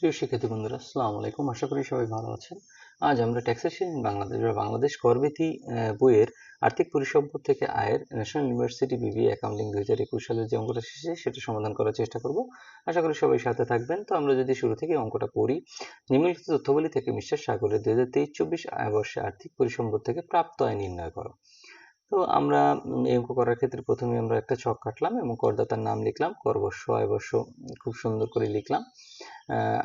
প্রিয় শিক্ষার্থী বন্ধুরা আসসালামু আলাইকুম। আশা করি সবাই ভালো আছেন। আজ আমরা ট্যাক্সেশন বাংলাদেশ বা বাংলাদেশ করবিথি আহ, বইয়ের আর্থিক পরিসম্পদ থেকে আয়ের ন্যাশনাল ইউনিভার্সিটি বিবিএ অ্যাকাউন্টিং দুই হাজার একুশ সালের যে অঙ্কটা শেষে সেটা সমাধান করার চেষ্টা করব। আশা করি সবাই সাথে থাকবেন। তো আমরা যদি শুরু থেকে অঙ্কটা করি নিম্নলিখিত তথ্যবলী থেকে মিস্টার সাগরের দুই হাজার তেইশ চব্বিশ আয় বর্ষে আর্থিক পরিসম্পদ থেকে প্রাপ্ত আয় নির্ণয় করো। তো আমরা অঙ্ক করার ক্ষেত্রে প্রথমে আমরা একটা ছক কাটলাম এবং করদাতার নাম লিখলাম, করবর্ষ, আয়বর্ষ, খুব সুন্দর করে লিখলাম।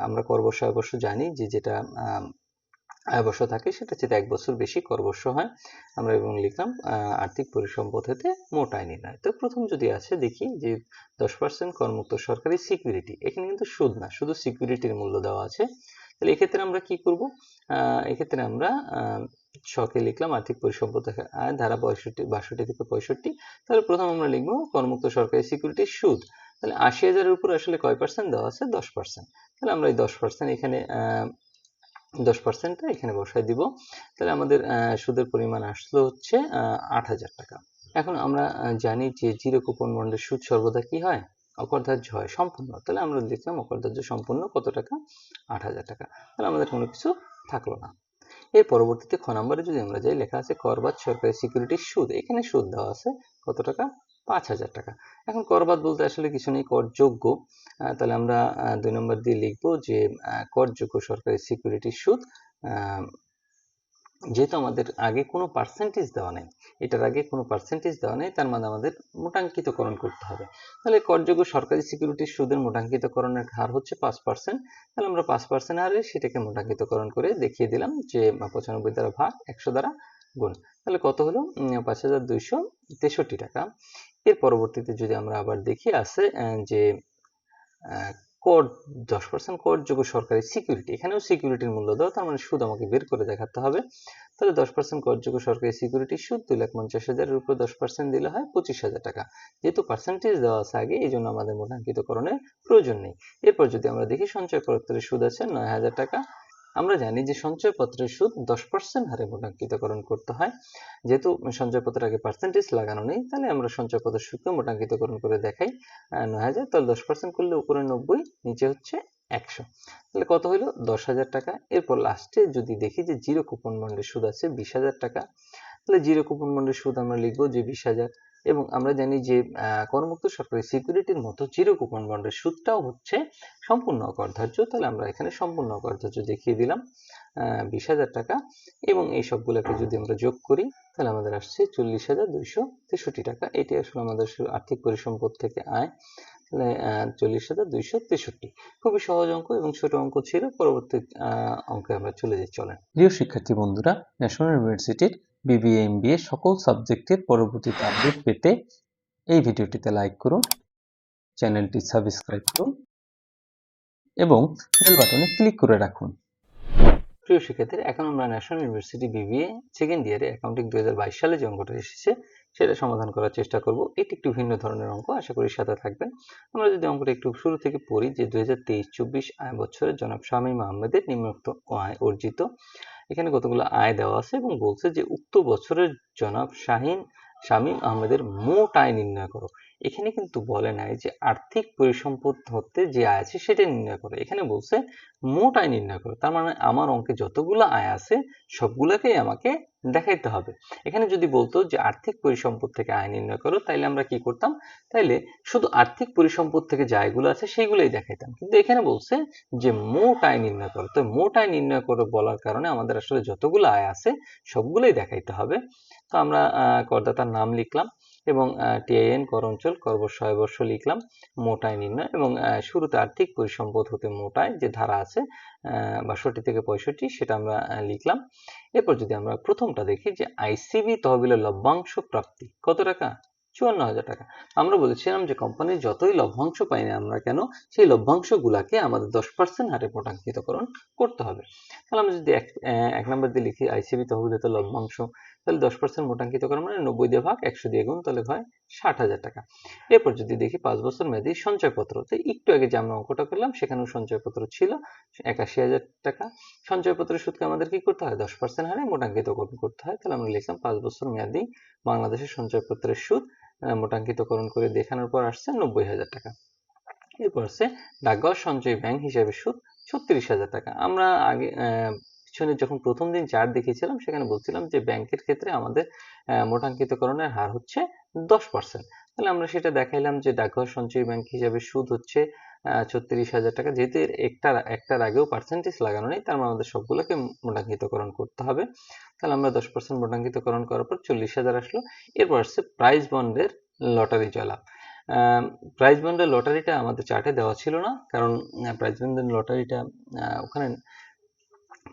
আমরা করবর্ষ, আয়বর্ষ জানি যে যেটা আয়বর্ষ থাকে সেটা হচ্ছে এক বছর বেশি করবর্ষ হয়। আমরা এবং লিখলাম আর্থিক পরিসম্পদ হতে মোট আয় নির্ণয়। তো প্রথম যদি আছে দেখি যে দশ পার্সেন্ট করমুক্ত সরকারি সিকিউরিটি এখানে কিন্তু সুদ না, শুধু সিকিউরিটির মূল্য দেওয়া আছে। তাহলে এক্ষেত্রে আমরা কি করব? এক্ষেত্রে আমরা ছকে লিখলাম আর্থিক পরিসম্পদ ধারা পঁয়ষট্টি, বাষট্টি থেকে পঁয়ষট্টি। তাহলে প্রথম আমরা লিখব করমুক্ত সরকারি সিকিউরিটির সুদ। তাহলে আশি হাজারের উপর আসলে কয় পার্সেন্ট দেওয়া আছে? দশ পার্সেন্ট তাহলে আমরা এই দশ পার্সেন্ট এখানে দশ পার্সেন্টটা এখানে বসাই দিব। তাহলে আমাদের সুদের পরিমাণ আসলো হচ্ছে আট হাজার টাকা। এখন আমরা জানি যে জিরো কুপন বন্ডের সুদ সর্বদা কি হয়? অকরধার্য হয়, সম্পূর্ণ। তাহলে আমরা লিখলাম অকরধার্য সম্পূর্ণ কত টাকা? আট হাজার টাকা। তাহলে আমাদের কোনো কিছু থাকল না। এর পরবর্তীতে খ নম্বরে যদি আমরা যাই, লেখা আছে করবাদ সরকারি সিকিউরিটির সুদ। এখানে সুদ দেওয়া আছে কত টাকা? পাঁচ হাজার টাকা। এখন করবাদ বলতে আসলে কিছু নেই করযোগ্য যোগ্য। তাহলে আমরা দুই নম্বর দিয়ে লিখব যে কর করযোগ্য সরকারি সিকিউরিটির সুদ যেহেতু আমাদের আগে কোনো পার্সেন্টেজ দেওয়া নেই, এটার আগে কোনো পার্সেন্টেজ দেওয়া নেই, তার মানে আমাদের মোটাঙ্কিতকরণ করতে হবে। তাহলে করযোগ্য সরকারি সিকিউরিটির সুদের মোটাঙ্কিতকরণের হার হচ্ছে পাঁচ পার্সেন্ট তাহলে আমরা পাঁচ পার্সেন্ট হারে সেটাকে মোটাঙ্কিতকরণ করে দেখিয়ে দিলাম যে পঁচানব্বই দ্বারা ভাগ একশো দ্বারা গুণ। তাহলে কত হলো? পাঁচ হাজার দুইশো তেষট্টি টাকা। এর পরবর্তীতে যদি আমরা আবার দেখি, আছে যে কর দশ পার্সেন্ট করযোগ্য সরকারি সিকিউরিটি এখানেও সিকিউরিটির মূল্য দেওয়া তার মানে সুদ আমাকে বের করে দেখাতে হবে। তাহলে দশ পার্সেন্ট করযোগ্য সরকারি সিকিউরিটি সুদ দুই লাখ পঞ্চাশ হাজারের উপর দশ পার্সেন্ট দিলে হয় পঁচিশ হাজার টাকা। যেহেতু পার্সেন্টেজ দেওয়া আছে আগে, এই জন্য আমাদের মূল্যাঙ্কিতকরণের প্রয়োজন নেই। এরপর যদি আমরা দেখি সঞ্চয় সঞ্চয়পত্রের সুদ আছে নয় হাজার টাকা আমরা জানি যে সঞ্চয়পত্রের সুদ দশ পার্সেন্ট হারে মোটাঙ্কিতকরণ করতে হয়। যেহেতু সঞ্চয়পত্রের আগে পার্সেন্টেজ লাগানো নেই, তাহলে আমরা সঞ্চয়পত্রের সুদকে মোটাঙ্কিতকরণ করে দেখাই। নয় হাজার, তাহলে দশ পার্সেন্ট করলে উপরে নব্বই, নিচে হচ্ছে একশো। তাহলে কত হলো দশ হাজার টাকা। এরপর লাস্টে যদি দেখি যে জিরো কুপন বন্ডের সুদ আছে বিশ হাজার টাকা, তাহলে জিরো কুপন বন্ডের সুদ আমরা লিখব যে বিশ হাজার। এবং আমরা জানি যে করমুক্ত সরকারি সিকিউরিটির মতো জিরো কুপন বন্ডের সুদটাও হচ্ছে সম্পূর্ণ অকরধার্য। তাহলে আমরা এখানে সম্পূর্ণ অকরধার্য দেখিয়ে দিলাম বিশ হাজার টাকা এবং এই সবগুলোকে যদি আমরা যোগ করি, তাহলে আমাদের আসছে চল্লিশ হাজার দুইশো তেষট্টি টাকা। এটি আসলে আমাদের আর্থিক পরিসম্পদ থেকে আয়। তাহলে চল্লিশ হাজার দুইশো তেষট্টি। খুবই সহজ অঙ্ক এবং ছোট অঙ্ক ছিল। পরবর্তী অঙ্কে আমরা চলে যাই, চলেন। প্রিয় শিক্ষার্থী বন্ধুরা, ন্যাশনাল ইউনিভার্সিটির বিবিএ এমবিএ সকল সাবজেক্টের পরবর্তীতে আপডেট পেতে এই ভিডিওটিতে লাইক করুন চ্যানেলটি সাবস্ক্রাইব করুন এবং বেল বাটনে ক্লিক করে রাখুন। প্রিয় শিক্ষার্থী এখন আমরা ন্যাশনাল ইউনিভার্সিটি বিবিএ সেকেন্ড ইয়ারে অ্যাকাউন্টিং দু হাজার বাইশ সালে যে অঙ্কটা এসেছে, সেটা সমাধান করার চেষ্টা করব। এটি একটু ভিন্ন ধরনের অঙ্ক, আশা করি সাথে থাকবেন। আমরা যদি অঙ্কটা একটু শুরু থেকে পড়ি, যে দুই হাজার তেইশ চব্বিশ আয় বছরের জনাব শামীম আহমেদের নিম্নোক্ত আয় অর্জিত। এখানে কতগুলো আয় দেওয়া আছে এবং বলছে যে উক্ত বছরের জনাব শাহিন, শামীম আহমেদের মোট আয় নির্ণয় করো। এখানে কিন্তু বলে নাই যে আর্থিক পরিসম্পদ হতে যে আয় আছে সেটা নির্ণয় করো। এখানে বলছে মোট আয় নির্ণয় করো। তার মানে আমার অঙ্কে যতগুলো আয় আছে সবগুলোকেই আমাকে দেখাইতে হবে। এখানে যদি বলতো যে আর্থিক পরিসম্পদ থেকে আয় নির্ণয় করো, তাইলে আমরা কি করতাম? তাইলে শুধু আর্থিক পরিসম্পদ থেকে যে আয়গুলো আছে সেইগুলোই দেখাইতাম। কিন্তু এখানে বলছে যে মোট আয় নির্ণয় করো। তো মোট আয় নির্ণয় করো বলার কারণে আমাদের আসলে যতগুলো আয় আছে সবগুলোই দেখাইতে হবে। তো আমরা করদাতার নাম লিখলাম। এবং টিআইএন কর অঞ্চল আয়বর্ষ লিখলাম মোট আয় নির্ণয় এবং শুরুতে আর্থিক পরিসম্পদ হতে মোট আয় যে ধারা আছে বাষট্টি থেকে পঁয়ষট্টি সেটা আমরা লিখলাম। এরপর যদি আমরা প্রথমটা দেখি যে আইসিবি তহবিলের লভ্যাংশ প্রাপ্তি কত টাকা? চুয়ান্ন হাজার টাকা। আমরা বলেছিলাম যে কোম্পানির যতই লভ্যাংশ পাই না আমরা কেন, সেই লভ্যাংশগুলোকে আমাদের দশ পার্সেন্ট হারে মোটাঙ্কিতকরণ করতে হবে। তাহলে আমরা যদি এক এক নম্বর দিয়ে লিখি, আইসিবি তহবিলত লভ্যাংশ তাহলে দশ পার্সেন্ট মোটাঙ্কিতকরণ মানে নব্বই দিয়ে ভাগ, একশো দিয়ে গুণ, তাহলে হয় ষাট হাজার টাকা। এরপর যদি দেখি পাঁচ বছর মেয়াদী সঞ্চয়পত্র, তো একটু আগে যে আমরা অঙ্কটা করলাম, সেখানেও সঞ্চয়পত্র ছিল, একাশি হাজার টাকা। সঞ্চয়পত্রের সুদকে আমাদের কি করতে হয়? দশ পার্সেন্ট হারে মোটাঙ্কিতকরণ করতে হয়। তাহলে আমরা লিখলাম পাঁচ বছর মেয়াদি বাংলাদেশের সঞ্চয়পত্রের সুদ মোটাঙ্কিতকরণ করে দেখানোর পর আসছে নব্বই হাজার টাকা। এরপর আছে ডাকঘর সঞ্চয় ব্যাংক হিসাবে সুদ ছত্রিশ হাজার টাকা। আমরা আগে পিছনে যখন প্রথম দিন চার্ট দেখিয়েছিলাম, সেখানে বলছিলাম যে ব্যাংকের ক্ষেত্রে আমাদের মোটাঙ্কিতকরণের হার হচ্ছে দশ পার্সেন্ট তাহলে আমরা সেটা দেখাইলাম যে ডাকঘর সঞ্চয়ী ব্যাংক হিসাবে সুদ হচ্ছে ছত্রিশ হাজার টাকা। যেহেতু এর একটার একটার আগেও পার্সেন্টেজ লাগানো নেই, তার মানে আমাদের সবগুলোকে মোটাঙ্কিতকরণ করতে হবে। তাহলে আমরা দশ পার্সেন্ট মোটাঙ্কিতকরণ করার পর চল্লিশ হাজার আসলো। এরপর আসছে প্রাইজ বন্ডের লটারি জয়লাভ। প্রাইজ বন্ডের লটারিটা আমাদের চার্টে দেওয়া ছিল না, কারণ প্রাইজ বন্ডের লটারিটা ওখানে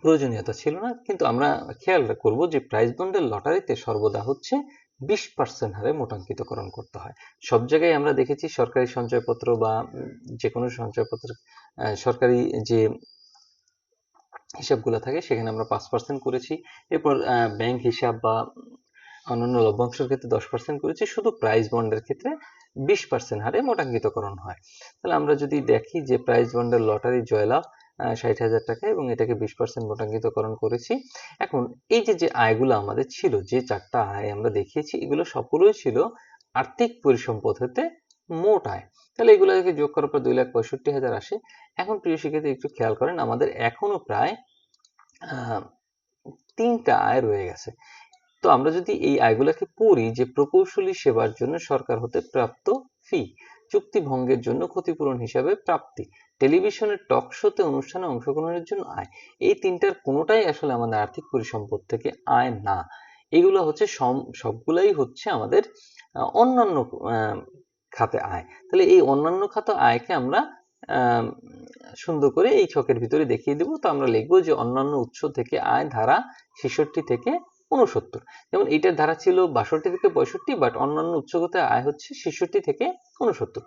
প্রয়োজনীয়তা ছিল না, কিন্তু আমরা খেয়াল করব যে প্রাইজ বন্ডের লটারিতে সর্বদা হচ্ছে বিশ পার্সেন্ট হারে মোটাঙ্কিতকরণ করতে হয়। সব জায়গায় আমরা দেখেছি সরকারি সঞ্চয়পত্র বা যে কোনো সঞ্চয়পত্র সরকারি যে হিসাবগুলো থাকে সেখানে আমরা পাঁচ পার্সেন্ট করেছি। এরপর ব্যাংক হিসাব বা অন্যান্য লভ্যাংশের ক্ষেত্রে দশ পার্সেন্ট করেছি। শুধু প্রাইজ বন্ডের ক্ষেত্রে বিশ পার্সেন্ট হারে মোটাঙ্কিতকরণ হয়। তাহলে আমরা যদি দেখি যে প্রাইজ বন্ডের লটারি জয়লাভ ষাট হাজার টাকা এবং এটাকে বিশ পার্সেন্ট মোটাঙ্কিতকরণ করেছি। এখন এই যে যে আয়গুলো আমাদের ছিল, যে চারটা আয় আমরা দেখিয়েছি, এগুলো সবগুলোই ছিল আর্থিক পরিসম্পদ হতে মোট আয়। তাহলে এগুলোকে যোগ করার পর দুই লাখ পঁয়ষট্টি হাজার আসে। এখন প্রিয় শিক্ষার্থী, একটু খেয়াল করেন, আমাদের এখনও প্রায় তিনটা আয় রয়ে গেছে। তো আমরা যদি এই আয়গুলোকে পড়ি, যে প্রকৌশলী সেবার জন্য সরকার হতে প্রাপ্ত ফি চুক্তি ভঙ্গের জন্য ক্ষতিপূরণ হিসাবে প্রাপ্তি। টেলিভিশনের টক শোতে অনুষ্ঠানে অংশগ্রহণের জন্য আয়। এই তিনটার কোনোটাই আসলে আমাদের আর্থিক পরিসম্পদ থেকে আয় না। এগুলো হচ্ছে সবগুলাই হচ্ছে আমাদের অন্যান্য খাতে আয়। তাহলে এই অন্যান্য খাতে আয়কে আমরা সুন্দর করে এই ছকের ভিতরে দেখিয়ে দেবো। তো আমরা লিখব যে অন্যান্য উৎস থেকে আয় ধারা ছেষট্টি থেকে উনসত্তর যেমন এইটার ধারা ছিল বাষট্টি থেকে পঁয়ষট্টি বাট অন্যান্য উৎসগত আয় হচ্ছে ছেষট্টি থেকে উনসত্তর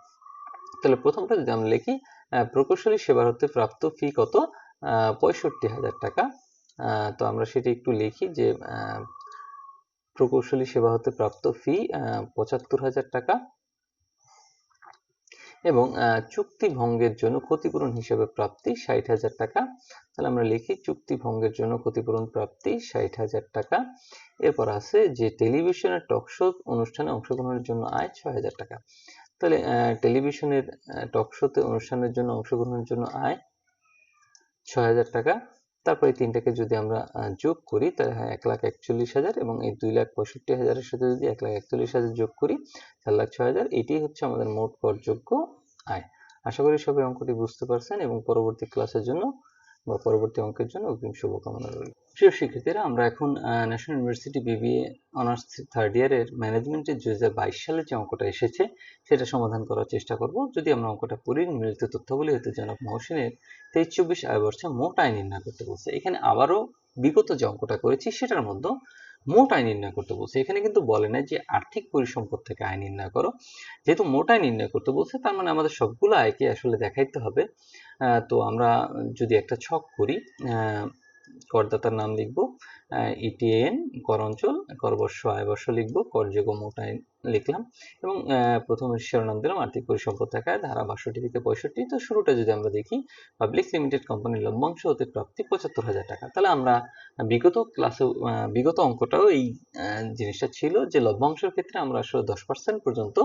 তাহলে প্রথমটা যদি আমরা লিখি প্রকৌশলী সেবার হতে প্রাপ্ত ফি কত? পঁয়ষট্টি হাজার টাকা। তো আমরা সেটা একটু লিখি যে প্রকৌশলী সেবা হতে প্রাপ্ত ফি পঁচাত্তর হাজার টাকা। এবং চুক্তি ভঙ্গের জন্য ক্ষতিপূরণ হিসেবে প্রাপ্তি ষাট হাজার টাকা। তাহলে আমরা লিখি, চুক্তি ভঙ্গের জন্য ক্ষতিপূরণ প্রাপ্তি ষাট হাজার টাকা। এরপর আছে যে টেলিভিশনের টক শো অনুষ্ঠানে অংশগ্রহণের জন্য আয় ছয় হাজার টাকা। তাহলে টেলিভিশনের টক শোতে অনুষ্ঠানের জন্য অংশগ্রহণের জন্য আয় ছয় হাজার টাকা। তারপর এই তিনটাকে যদি আমরা যোগ করি, তাহলে হ্যাঁ এক লাখ একচল্লিশ হাজার এবং এই দুই লাখ পঁয়ষট্টি হাজারের সাথে যদি এক লাখ একচল্লিশ হাজার যোগ করি, চার লাখ ছয় হাজার এটি হচ্ছে আমাদের মোট করযোগ্য আয়। আশা করি সবাই অঙ্কটি বুঝতে পারছেন এবং পরবর্তী ক্লাসের জন্য বা পরবর্তী অঙ্কের জন্য অগ্রিম শুভকামনা রইল। প্রিয় শিক্ষার্থীরা, আমরা এখন national university BBA honours third ইয়ারের ম্যানেজমেন্টের দুই হাজার বাইশ সালে যে অঙ্কটা এসেছে, সেটা সমাধান করার চেষ্টা করব। যদি আমরা অঙ্কটা পড়ি মিলিত তথ্যগুলি হতে জনক মহসিনের তেইশ চব্বিশ আয় বর্ষে মোট আয় নির্ণয় করতে বলছে। এখানে আবারও বিগত যে অঙ্কটা করেছি, সেটার মধ্যে মোট আয় নির্ণয় করতে বলছে। এখানে কিন্তু বলে না যে আর্থিক পরিসম্পদ থেকে আয় নির্ণয় করো। যেহেতু মোট আয় নির্ণয় করতে বলছে তার মানে আমাদের সবগুলো আয়কে আসলে দেখাইতে হবে। তো আমরা যদি একটা ছক করি আহ, করদাতার নাম লিখব ইটিএন কর অঞ্চল করবর্ষ, আয়বর্ষ লিখব, করযোগ্য মোট আয় লিখলাম এবং প্রথম শিরোনাম দিলাম আর্থিক পরিসম্পদ থাকায় ধারা বাষট্টি থেকে পঁয়ষট্টি। তো শুরুটা যদি আমরা দেখি, পাবলিক লিমিটেড কোম্পানির লভ্যাংশ হতে প্রাপ্তি পঁচাত্তর হাজার টাকা। তাহলে আমরা বিগত ক্লাসে বিগত অঙ্কটাও এই জিনিসটা ছিল যে লভ্যাংশের ক্ষেত্রে আমরা আসলে দশ পার্সেন্ট পর্যন্ত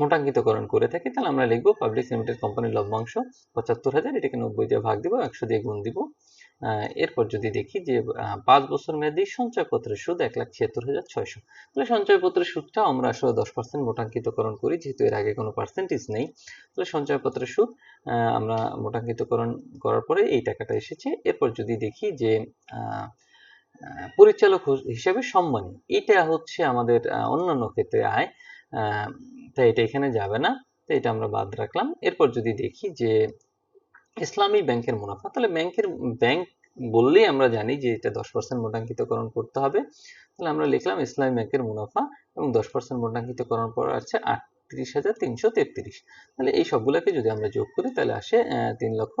মোটাঙ্কিতকরণ করে থাকি, তাহলে আমরা লিখব পাবলিক লিমিটেড কোম্পানির লভ্যাংশ পঁচাত্তর হাজার, এটাকে নব্বই দিয়ে ভাগ দিব, একশো দিয়ে গুণ দিব। এরপর যদি দেখি যে পাঁচ বছর মেয়াদী সঞ্চয়পত্রের সুদ এক লাখ ছিয়াত্তর হাজার ছয়শো। তাহলে সঞ্চয়পত্রের সুদটা আমরা আসলে দশ পার্সেন্ট মোটাঙ্কিতকরণ করি, যেহেতু এর আগে কোনো পার্সেন্টেজ নেই। তাহলে সঞ্চয়পত্রের সুদ আমরা মোটাঙ্কিতকরণ করার পরে এই টাকাটা এসেছে। এরপর যদি দেখি যে পরিচালক হিসাবে সম্মানী, এটা হচ্ছে আমাদের অন্যান্য ক্ষেত্রে আয়। তাই এটা এখানে যাবে না, তো এটা আমরা বাদ রাখলাম। এরপর যদি দেখি যে ইসলামী ব্যাংকের মুনাফা, তাহলে ব্যাংকের, ব্যাংক বললেই আমরা জানি যে এটা দশ পার্সেন্ট মোটাঙ্কিতকরণ করতে হবে। তাহলে আমরা লিখলাম ইসলামী ব্যাংকের মুনাফা এবং দশ পার্সেন্ট মোটাঙ্কিতকরণ পর আছে আটত্রিশ হাজার তিনশো তেত্রিশ। তাহলে এই সবগুলোকে যদি আমরা যোগ করি, তাহলে আসে তিন লক্ষ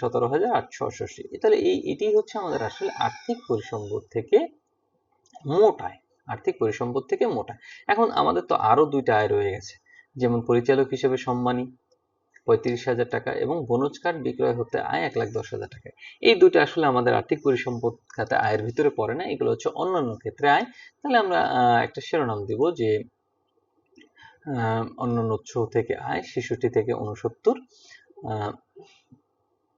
সতেরো হাজার আটশো অষ্টআশি তাহলে এই এটি হচ্ছে আমাদের আসলে আর্থিক পরিসম্পদ থেকে মোট আয়। আর্থিক পরিসম্পদ থেকে মোট। এখন আমাদের তো আরও দুইটা আয় রয়ে গেছে। যেমন পরিচালক হিসেবে সম্মানী, পঁয়ত্রিশ হাজার টাকা এবং বনজ কার্ড বিক্রয় হতে আয় এক লাখ দশ হাজার টাকা। এই দুটো আসলে আমাদের আর্থিক পরিসম্পদ খাতে আয়ের ভিতরে পড়ে না, এগুলো হচ্ছে অন্যান্য ক্ষেত্রে আয়। তাহলে আমরা একটা শিরোনাম দিব যে অন্যান্য উৎস থেকে আয় ছেষট্টি থেকে উনসত্তর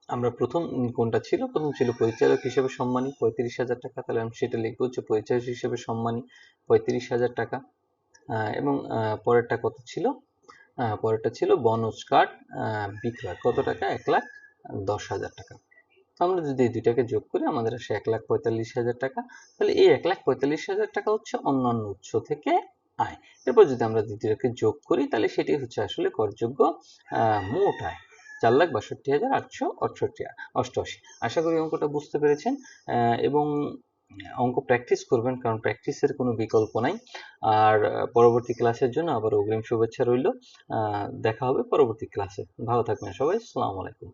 আমরা প্রথম কোনটা ছিল? প্রথম ছিল পরিচালক হিসেবে সম্মানী, পঁয়ত্রিশ হাজার টাকা। তাহলে আমি সেটা লিখব হচ্ছে পরিচালক হিসেবে সম্মানী, পঁয়ত্রিশ হাজার টাকা। এবং পরেরটা কত ছিল? পরেরটা ছিল বনজ কার্ড বিক্রয়। কত টাকা? এক লাখ দশ হাজার টাকা। আমরা যদি এই দুইটাকে যোগ করি, আমাদের আসে এক লাখ পঁয়তাল্লিশ হাজার টাকা। তাহলে এই এক লাখ পঁয়তাল্লিশ হাজার টাকা হচ্ছে অন্যান্য উৎস থেকে আয়। এরপর যদি আমরা দ্বিতীয়টাকে যোগ করি, তাহলে সেটি হচ্ছে আসলে করযোগ্য মোট আয়। চার লাখ বাষট্টি হাজার আটশো অটষট্টি অষ্টআশি। আশা করি অঙ্কটা বুঝতে পেরেছেন এবং অঙ্ক প্র্যাকটিস করবেন, কারণ প্র্যাকটিসের কোনো বিকল্প নাই। আর পরবর্তী ক্লাসের জন্য আবার অগ্রিম শুভেচ্ছা রইল। দেখা হবে পরবর্তী ক্লাসে ভালো থাকবেন সবাই আলাইকুম।